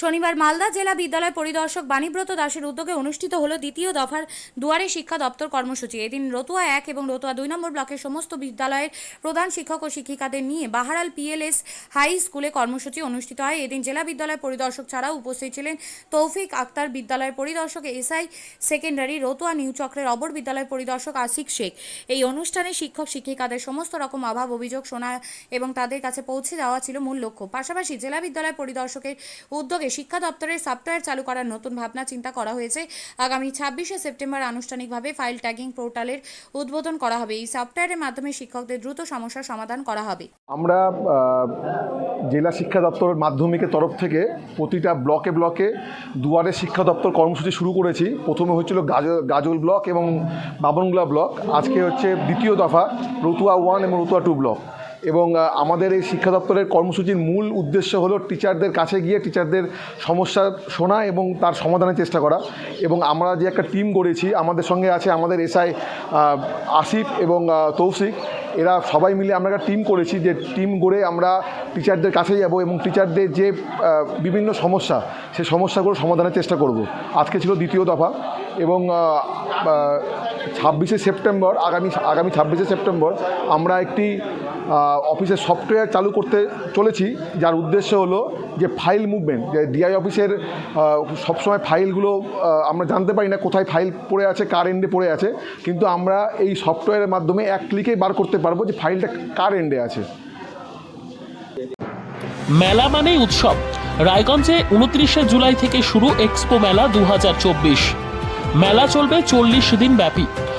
শনিবার মালদা জেলা বিদ্যালয় পরিদর্শক বাণীব্রত দাসের উদ্যোগে অনুষ্ঠিত হলো দ্বিতীয় দফার দুয়ারে শিক্ষা দপ্তর কর্মসূচি। এদিন রতুয়া এক এবং রতুয়া দুই নম্বর ব্লকের সমস্ত বিদ্যালয়ের প্রধান শিক্ষক ও শিক্ষিকাদের নিয়ে বাহারাল পিএলএস হাই স্কুলে কর্মসূচি অনুষ্ঠিত হয়। এদিন জেলা বিদ্যালয় পরিদর্শক ছাড়াও উপস্থিত ছিলেন তৌফিক আক্তার বিদ্যালয়ের পরিদর্শক এসআই সেকেন্ডারি, রতুয়া নিউ চক্রের অবর বিদ্যালয় পরিদর্শক আসিক শেখ। এই অনুষ্ঠানে শিক্ষক শিক্ষিকাদের সমস্ত রকম অভাব, অভিযোগ শোনা এবং তাদের কাছে পৌঁছে দেওয়া ছিল মূল লক্ষ্য। পাশাপাশি জেলা বিদ্যালয় পরিদর্শকের উদ্যোগে শিক্ষা দপ্তরের সফটওয়্যার চালু করার নতুন ভাবনা চিন্তা করা হয়েছে। আগামী ছাব্বিশে সেপ্টেম্বর আনুষ্ঠানিকভাবে ফাইল ট্যাগিং পোর্টালের উদ্বোধন করা হবে। এই সফটওয়্যারের মাধ্যমে শিক্ষকদের দ্রুত সমস্যার সমাধান করা হবে। আমরা জেলা শিক্ষা দপ্তর মাধ্যমিকের তরফ থেকে প্রতিটা ব্লকে ব্লকে দুয়ারে শিক্ষা দপ্তর কর্মসূচি শুরু করেছি। প্রথমে হচ্ছিল গাজল ব্লক এবং বাবনগুলা ব্লক। আজকে হচ্ছে দ্বিতীয় দফা, রতুয়া ওয়ান এবং রতুয়া টু ব্লক। এবং আমাদের এই শিক্ষা দপ্তরের কর্মসূচির মূল উদ্দেশ্য হলো টিচারদের কাছে গিয়ে টিচারদের সমস্যা শোনা এবং তার সমাধানের চেষ্টা করা। এবং আমরা যে একটা টিম গড়েছি, আমাদের সঙ্গে আছে আমাদের এসআই আসিফ এবং তৌসিক এরা সবাই মিলে আমরা একটা টিম করেছি যে টিম গড়ে আমরা টিচারদের কাছে যাব এবং টিচারদের যে বিভিন্ন সমস্যা সেই সমস্যাগুলো সমাধানের চেষ্টা করব। আজকে ছিল দ্বিতীয় দফা এবং ছাব্বিশে সেপ্টেম্বর, আগামী আগামী ছাব্বিশে সেপ্টেম্বর আমরা একটি অফিসের সফটওয়্যার চালু করতে চলেছি, যার উদ্দেশ্য হলো যে ফাইল মুভমেন্ট যে ডিআই অফিসের সবসময় ফাইলগুলো আমরা জানতে পারি না কোথায় ফাইল পড়ে আছে, কার এন্ডে পড়ে আছে, কিন্তু আমরা এই সফটওয়্যারের মাধ্যমে এক ক্লিকেই বার করতে পারব যে ফাইলটা কার এন্ডে আছে। মেলা মানেই উৎসব। রায়গঞ্জে উনত্রিশে জুলাই থেকে শুরু এক্সপো মেলা দু হাজার চব্বিশ। মেলা চলবে চল্লিশ দিন ব্যাপী।